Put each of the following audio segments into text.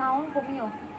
好，我没有。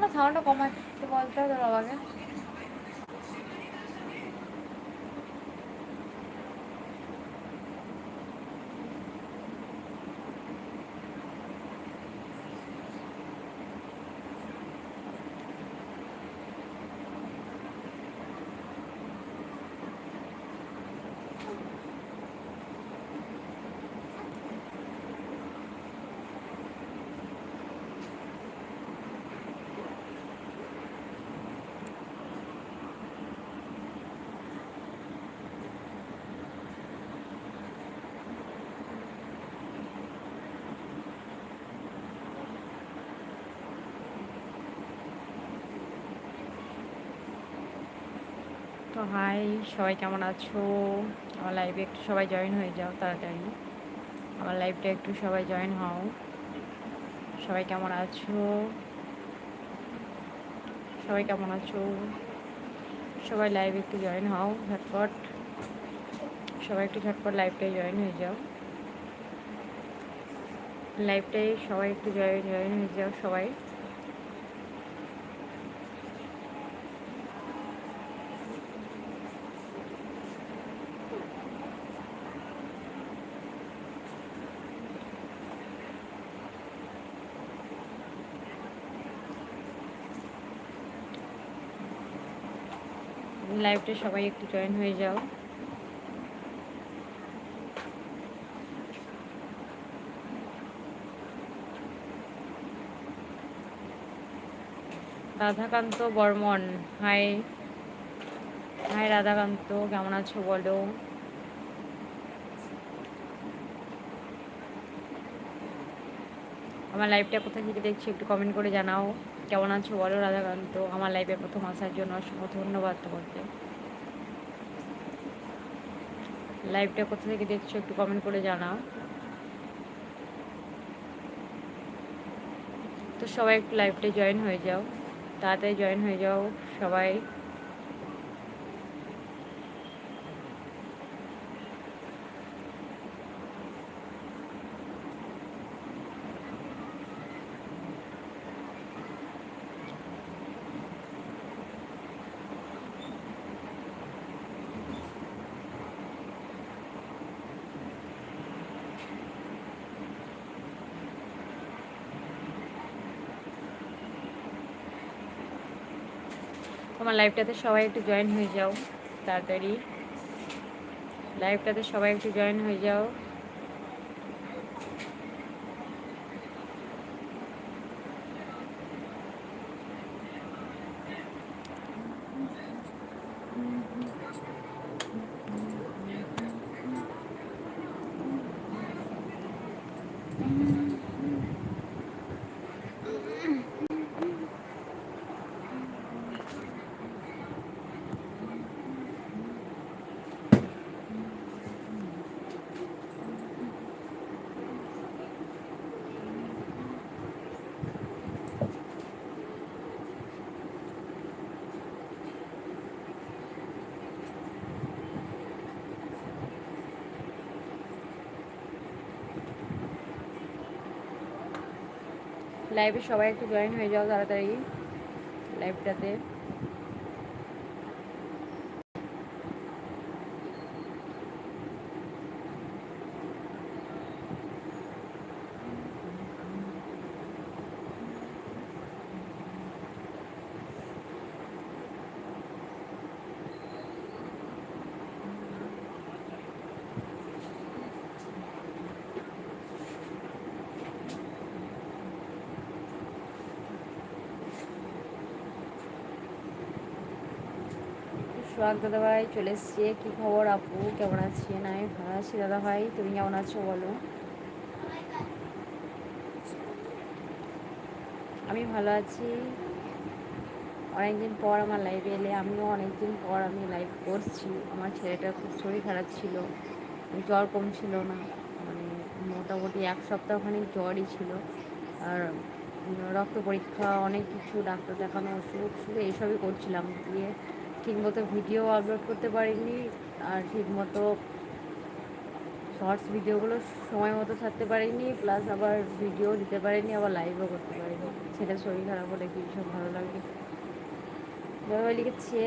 না সাউন্ডটা কমাতে বলতে হবে বাবাকে। তো হাই, সবাই কেমন আছো? আমার লাইভে একটু সবাই জয়েন হয়ে যাও তাড়াতাড়ি। আমার লাইভটা একটু সবাই জয়েন হও। সবাই কেমন আছো? সবাই কেমন আছো? সবাই লাইভ একটু জয়েন হও, ঝটপট। সবাই একটু ঝটপট লাইভটাই জয়েন হয়ে যাও। লাইভটাই সবাই একটু জয়েন জয়েন হয়ে যাও সবাই। লাইভটা সবাই একটু জয়েন হয়ে যাও। রাধাকান্ত বর্মন হাই হাই রাধাকান্ত, কেমন আছো বলো? আমার লাইভটা কোথা থেকে দেখছি একটু কমেন্ট করে জানাও। কেমন আছো বলো, রাধাকান্ত? আমার লাইফে প্রথম আসার জন্য অসংখ্য ধন্যবাদ তোমাকে। লাইভটা কোথা থেকে দেখছ একটু কমেন্ট করে জানাও। তো সবাই একটু লাইভটা জয়েন হয়ে যাও, তাড়াতাড়ি জয়েন হয়ে যাও সবাই। তোমার লাইভটাতে সবাই একটু জয়েন হয়ে যাও তাড়াতাড়ি। লাইভটাতে সবাই একটু জয়েন হয়ে যাও। লাইভে সবাই একটু জয়েন হয়ে যাও তাড়াতাড়ি। লাইভটাতে সোহাগ দাদা ভাই চলে এসছে। কী খবর আপু? কেমন আছেন? আমি ভালো আছি দাদা ভাই তুমি কেমন আছো বলো? আমি ভালো আছি। অনেকদিন পর আমার লাইভে এলে, আমিও অনেকদিন পর আমি লাইভ করছি। আমার ছেলেটার খুব শরীর খারাপ ছিল, জ্বর কম ছিল না মানে মোটামুটি এক সপ্তাহখানিক জ্বরই ছিল। আর রক্ত পরীক্ষা, অনেক কিছু, ডাক্তার দেখানো ওষুধ শুধু এইসবই করছিলাম দিয়ে ঠিকমতো ভিডিও আপলোড করতে পারিনি আর ঠিকমতো শর্টস ভিডিওগুলো সময় মতো ছাড়তে পারিনি প্লাস আবার ভিডিও দিতে পারিনি, আবার লাইভও করতে পারিনি। ছেলের শরীর খারাপ হলে কি ভীষণ ভালো লাগে? বাবা লিখেছে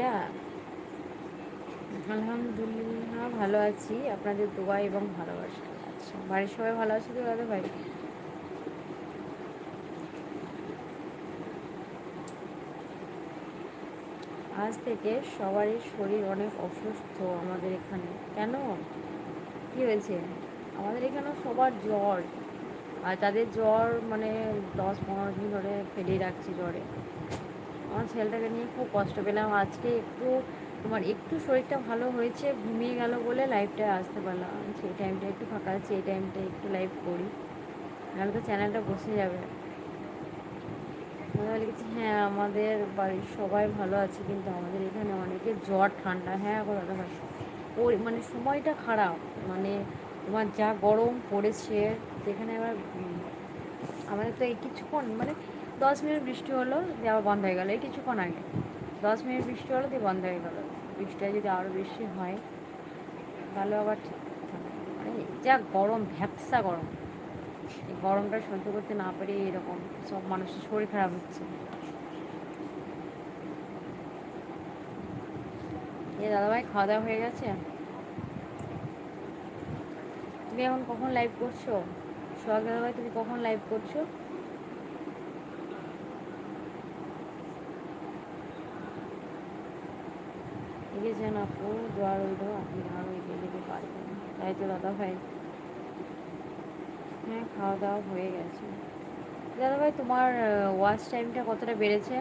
আলহামদুলিল্লাহ ভালো আছি। আপনাদের দোয়া এবং ভালোবাসা আচ্ছা বাড়ির সবাই ভালো আছে তো দাদা ভাই? আজ থেকে সবারই শরীর অনেক অসুস্থ আমাদের এখানে। কেন? কি হয়েছে? আমাদের এখানে সবার জ্বর। আর তাদের জ্বর মানে দশ পনেরো দিন ধরে ফেলেই রাখছি জ্বরে। আমার ছেলেটাকে নিয়ে খুব কষ্ট পেলাম। আজকে একটু তোমার একটু শরীরটা ভালো হয়েছে, ঘুমিয়ে গেল বলে লাইভটায় আসতে পারলাম। সেই টাইমটা একটু ফাঁকা আছে, এই টাইমটা একটু লাইভ করি। নাহলে তো চ্যানেলটা বসে যাবে। দাদা লিখেছি হ্যাঁ আমাদের বাড়ির সবাই ভালো আছে, কিন্তু আমাদের এখানে অনেকের জ্বর, ঠান্ডা হ্যাঁ গো দাদা ভাই ওই মানে সময়টা খারাপ। মানে তোমার যা গরম পড়েছে, সেখানে আবার আমাদের তো এই কিছুক্ষণ মানে দশ মিনিট বৃষ্টি হলো, দিয়ে আবার বন্ধ হয়ে গেলো। এই কিছুক্ষণ আগে। দশ মিনিট বৃষ্টি হলো, দিয়ে বন্ধ হয়ে গেলো। বৃষ্টিটা যদি আরও বেশি হয়, তাহলে আবার ঠিক মানে যা গরম, ভ্যাপসা গরম। এই গরমটা সহ্য করতে না পেরে এরকম সব মানুষের শরীর খারাপ হচ্ছে। এ দাদাভাই খাওয়া দাওয়া হয়ে গেছে? তুমি এখন কখন লাইভ করছ? সোহাগ দাদাভাই, তুমি কখন লাইভ করছ? লিখেছেন আপু, দোয়া রইল, আপনি আরও এগিয়ে যেতে পারবেন। তাই তো দাদা ভাই হ্যাঁ খাওয়া দাওয়া হয়ে গেছে। দাদা ভাই তোমার ওয়াচ টাইমটা কতটা বেড়েছে?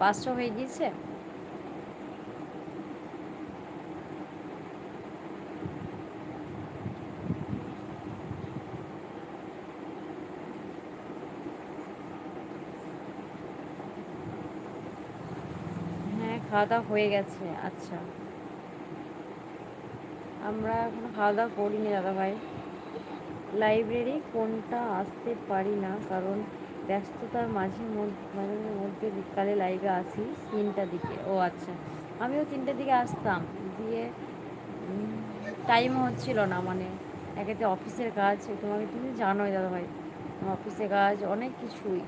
পাঁচশো হয়ে গিয়েছে? হ্যাঁ খাওয়া দাওয়া হয়ে গেছে আচ্ছা। আমরা এখনও খাওয়া দাওয়া করিনি দাদা ভাই লাইব্রেরি কোনটা আসতে পারি না, কারণ ব্যস্ততার মাঝে মাঝে মধ্যে বিকালে লাইভে আসি তিনটার দিকে। ও আচ্ছা। আমিও তিনটার দিকে আসতাম। দিয়ে টাইমও হচ্ছিল না মানে একেতে অফিসের কাজ। তোমাকে তুমি জানোই দাদা ভাই অফিসের কাজ অনেক কিছুই।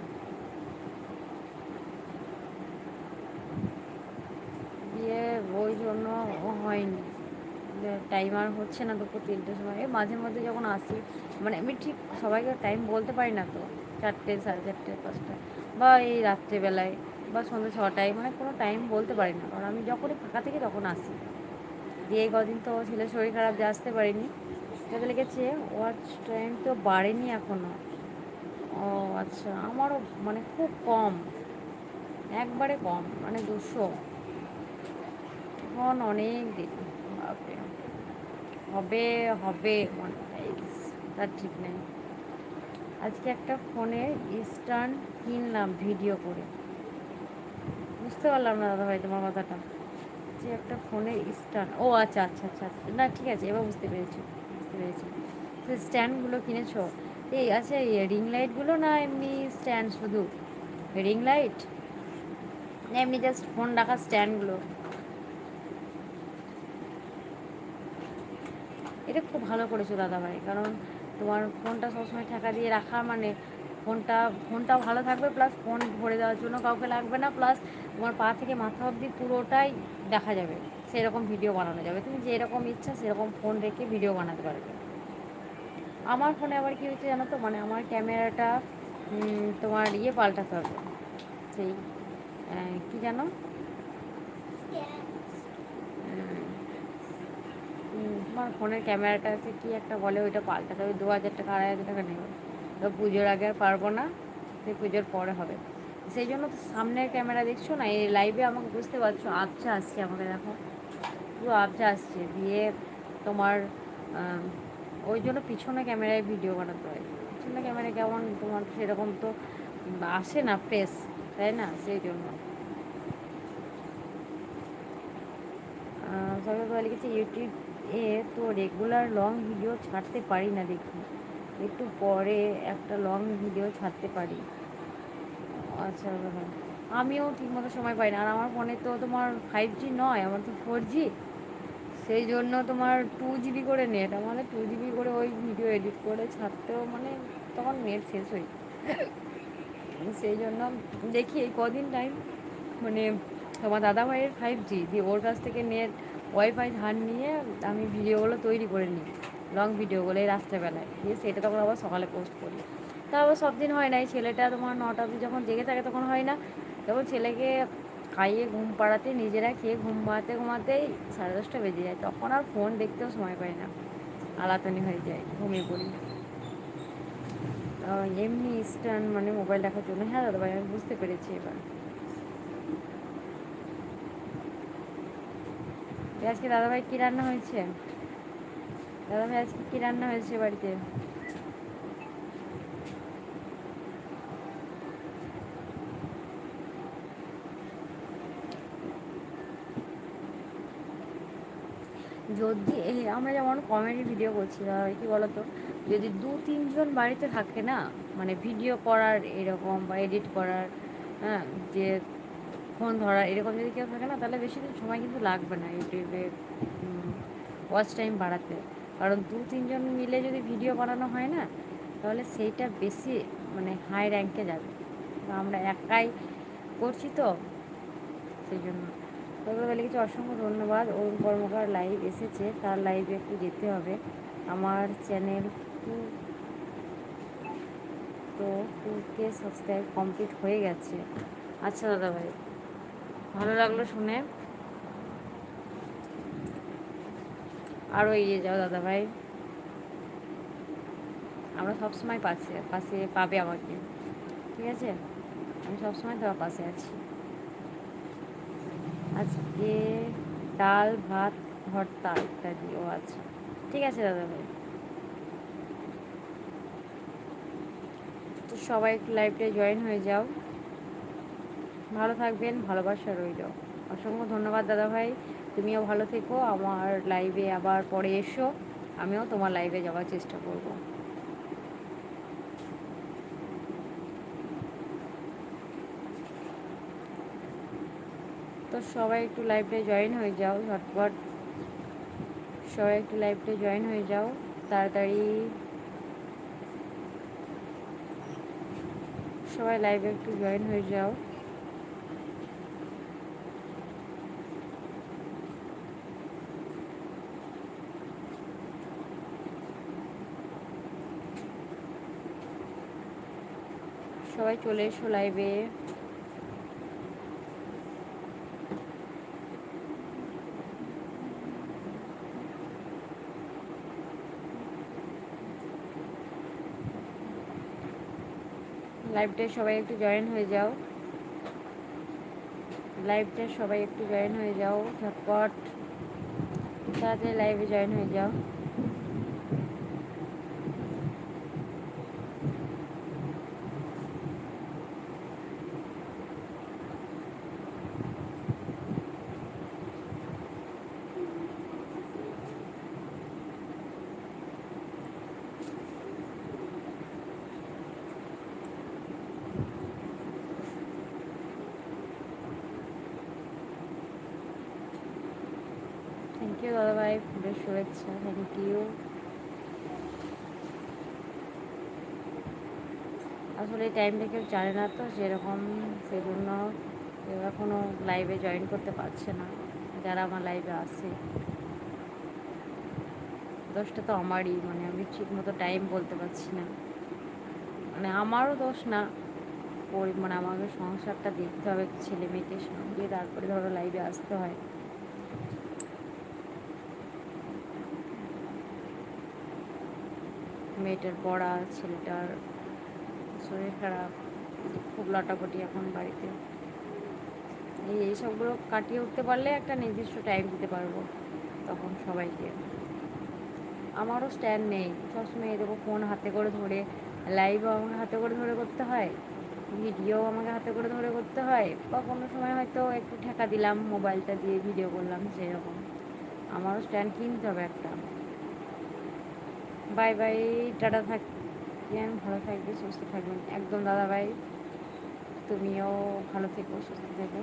দিয়ে ওই জন্য হয়নি। টাইম আর হচ্ছে না দুপুর তিনটের সময়। মাঝে মধ্যে যখন আসি মানে আমি ঠিক সবাইকে টাইম বলতে পারি না তো, চারটে, সাড়ে চারটে, পাঁচটা বা এই রাত্রেবেলায় বা সন্ধ্যে ছটায় মানে কোনো টাইম বলতে পারি না। কারণ আমি যখনই ফাঁকা থেকে তখন আসি। দিয়ে কদিন তো ছেলের শরীর খারাপ দিয়ে আসতে পারিনি। তাতে লেগেছে ওয়াচ টাইম তো বাড়েনি এখনও ও আচ্ছা আমারও মানে খুব কম, একবারে কম মানে দুশো। এখন অনেক দেরি। হবে হবে তার ঠিক নেই। আজকে একটা ফোনে ইস্টার্ন কিনলাম ভিডিও করে। বুঝতে পারলাম না দাদা ভাই তোমার কথাটা। যে একটা ফোনে স্ট্যান্ড ও আচ্ছা আচ্ছা আচ্ছা আচ্ছা। না, ঠিক আছে, এবার বুঝতে পেরেছি বুঝতে পেরেছি। সে স্ট্যান্ডগুলো কিনেছো, এই আচ্ছা এই রিং লাইটগুলো না এমনি স্ট্যান্ড শুধু? রিং লাইট না, এমনি জাস্ট ফোন রাখার স্ট্যান্ডগুলো এটা খুব ভালো করেছ দাদাভাই, কারণ তোমার ফোনটা সবসময় ঠেকা দিয়ে রাখা মানে ফোনটা, ফোনটাও ভালো থাকবে প্লাস ফোন ভরে দেওয়ার জন্য কাউকে লাগবে না প্লাস তোমার পা থেকে মাথা অবধি পুরোটাই দেখা যাবে, সেরকম ভিডিও বানানো যাবে। তুমি যেরকম ইচ্ছা সেরকম ফোন রেখে ভিডিও বানাতে পারবে। আমার ফোনে আবার কী হয়েছে জানো তো? মানে আমার ক্যামেরাটা তোমার ইয়ে পাল্টাতে হবে। সেই কী জানো? তোমার ফোনের ক্যামেরাটা আছে, কি একটা বলে ওইটা পাল্টাতে হবে, দু হাজার টাকা, আড়াই হাজার টাকা নেবে তো পুজোর আগে আর পারব না, সে পুজোর পরে হবে। সেই জন্য তো সামনের ক্যামেরা দেখছ না, এই লাইভে আমাকে বুঝতে পারছ, আবছা আসছে আমাকে, দেখো। পুরো আবছা আসছে, দিয়ে তোমার ওই জন্য পিছনে ক্যামেরায় ভিডিও বানাতে হয়। পিছনে ক্যামেরায় কেমন, তোমার সেরকম তো আসে না ফ্রেশ তাই না? সেই জন্য। সবাই লিখেছে ইউটিউব এ তো রেগুলার লং ভিডিও ছাড়তে পারি না দেখি। একটু পরে একটা লং ভিডিও ছাড়তে পারি। আচ্ছা দাদা আমিও ঠিকমতো সময় পাই না। আর আমার ফোনে তো তোমার ফাইভ জি নয়, আমার তো ফোর জি সেই জন্য তোমার টু জিবি করে নেট আমাদের টু জিবি করে ওই ভিডিও এডিট করে ছাড়তেও মানে তখন নেট শেষ হয়ে সেই জন্য দেখি এই কদিন টাইম মানে তোমার দাদা ভাইয়ের ফাইভ জি দিয়ে ওর কাছ থেকে নেট ওয়াইফাই ধার নিয়ে আমি ভিডিওগুলো তৈরি করে নিই লং ভিডিওগুলো এই রাত্রেবেলায়। দিয়ে সেটা তখন আবার সকালে পোস্ট করি। তা আবার সব দিন হয় না ছেলেটা তোমার নটা অবধি যখন জেগে থাকে তখন হয় না। তখন ছেলেকে খাইয়ে ঘুম পাড়াতে, নিজেরা খেয়ে ঘুমাতে ঘুমাতেই সাড়ে দশটা বেজে যায়। তখন আর ফোন দেখতেও সময় পাই না। আলাতনি হয়ে যায়, ঘুমিয়ে পড়ি। এমনি স্ট্যান্ড মানে মোবাইল দেখার জন্য। হ্যাঁ দাদা ভাই আমি বুঝতে পেরেছি এবার। আজকে দাদাভাই কী রান্না হয়েছে? দাদাভাই আজকে কী রান্না হয়েছে বাড়িতে? যদি আমরা যেমন কমেডি ভিডিও করছি কী বলতো? যদি দু, তিনজন বাড়িতে থাকে না মানে ভিডিও করার এরকম বা এডিট করার হ্যাঁ যে ফোন ধরা, এরকম যদি কেউ থাকে না, তাহলে বেশি দিন সময় কিন্তু লাগবে না ইউটিউবে ওয়াচ টাইম বাড়াতে। কারণ দু, তিনজন মিলে যদি ভিডিও বানানো হয় না, তাহলে সেইটা বেশি মানে হাই র্যাঙ্কে যাবে। তো আমরা একাই করছি তো, সেই জন্য। বলে কিছু অসংখ্য ধন্যবাদ। অরুণ কর্মকার লাইভ এসেছে, তার লাইভে একটু যেতে হবে। আমার চ্যানেল তো টু কে সাবস্ক্রাইব কমপ্লিট হয়ে গেছে। আচ্ছা দাদা ভাই ভালো লাগল শুনে। আরও এগিয়ে যাও দাদা ভাই আমরা সবসময় পাশে পাশে পাবে আমাকে। ঠিক আছে? আমি সবসময় তোমার পাশে আছি। আজকে ডাল, ভাত, ভর্তা ইত্যাদি ও আচ্ছা ঠিক আছে দাদা ভাই তো সবাই একটু লাইভটায় জয়েন হয়ে যাও। ভালো থাকবেন, ভালোবাসা রইল। অসংখ্য ধন্যবাদ দাদা ভাই তুমিও ভালো থেকো, আমার লাইভে আবার পরে এসো। আমিও তোমার লাইভে যাওয়ার চেষ্টা করব। তো সবাই একটু লাইভে জয়েন হয়ে যাও, ঝটপট। সবাই একটু লাইভে জয়েন হয়ে যাও, তাড়াতাড়ি। সবাই লাইভে একটু জয়েন হয়ে যাও। সবাই চলে এসো লাইভে। লাইভটায় সবাই একটু জয়েন হয়ে যাও। লাইভটায় সবাই একটু জয়েন হয়ে যাও, ঝটপট। তাড়াতাড়ি লাইভে জয়েন হয়ে যাও থ্যাংক ভাই ফুলের শুভেচ্ছা থ্যাংক ইউ আসলে এই টাইমটা কেউ জানে না তো সেরকম সেই জন্য কেউ লাইভে জয়েন করতে পারছে না, যারা আমার লাইভে আসে দোষটা তো আমারই মানে আমি ঠিক মতো টাইম বলতে পারছি না। মানে আমারও দোষ না মানে আমাকে সংসারটা দেখতে হবে, ছেলে মেয়েকে সামলিয়ে তারপরে ধরো লাইভে আসতে হয়। মেয়েটার পড়া, ছেলেটার শরীর খারাপ, খুব লটাপটি এখন বাড়িতে। এই এইসবগুলো কাটিয়ে উঠতে পারলে একটা নির্দিষ্ট টাইম দিতে পারব তখন সবাইকে। আমারও স্ট্যান্ড নেই। সবসময় এরকম ফোন হাতে করে ধরে লাইভও আমাকে হাতে করে ধরে করতে হয় ভিডিও আমাকে হাতে করে ধরে করতে হয়। বা কোনো সময় হয়তো একটু ঠেকা দিলাম মোবাইলটা দিয়ে ভিডিও করলাম, সেরকম। আমারও স্ট্যান্ড কিনতে হবে একটা। বাই বাই, টাটা থাকেন ভালো থাকবে সুস্থ থাকবেন। একদম দাদা ভাই তুমিও ভালো থেকো, সুস্থ থেকো।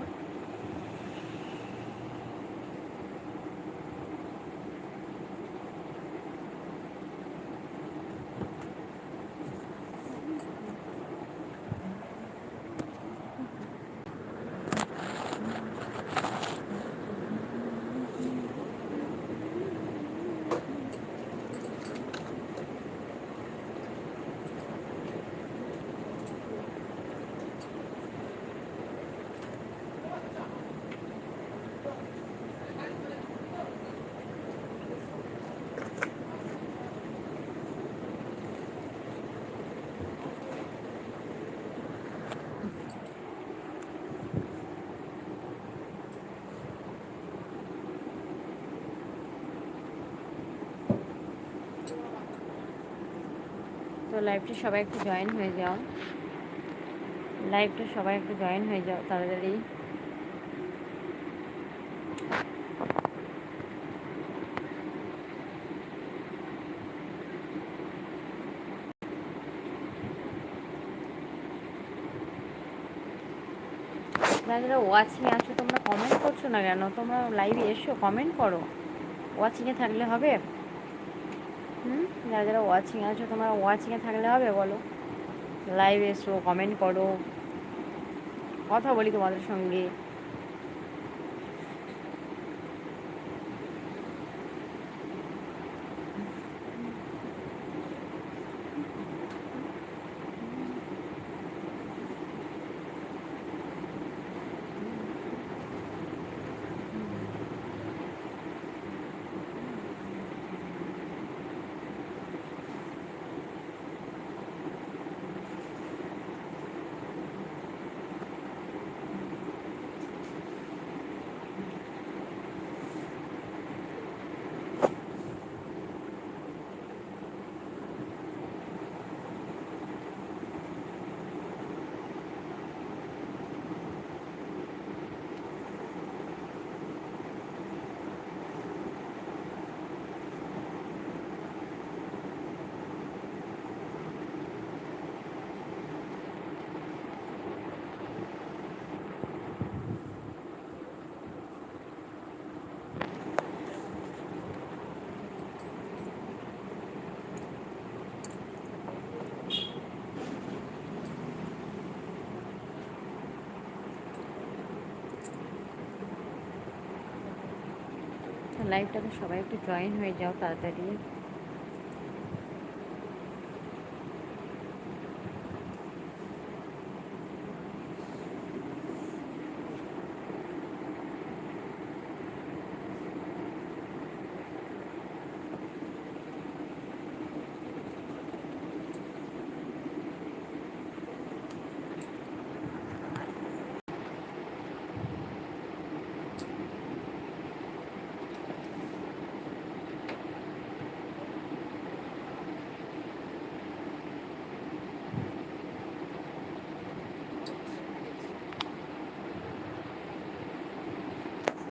লাইভটা সবাই একটু জয়েন হয়ে যাও। লাইভটা সবাই একটু জয়েন হয়ে যাও তাড়াতাড়ি। যারা ওয়াচিং আছো, তোমরা কমেন্ট করছ না কেন? তোমরা লাইভে এসো কমেন্ট করো। ওয়াচিংয়ে থাকলে হবে? যারা যারা ওয়াচিং আছো, তোমরা ওয়াচিংয়ে থাকলে হবে বলো? লাইভ এসো কমেন্ট করো। কথা বলি তোমাদের সঙ্গে। লাইভটাতে সবাই একটু জয়েন হয়ে যাও তাড়াতাড়ি।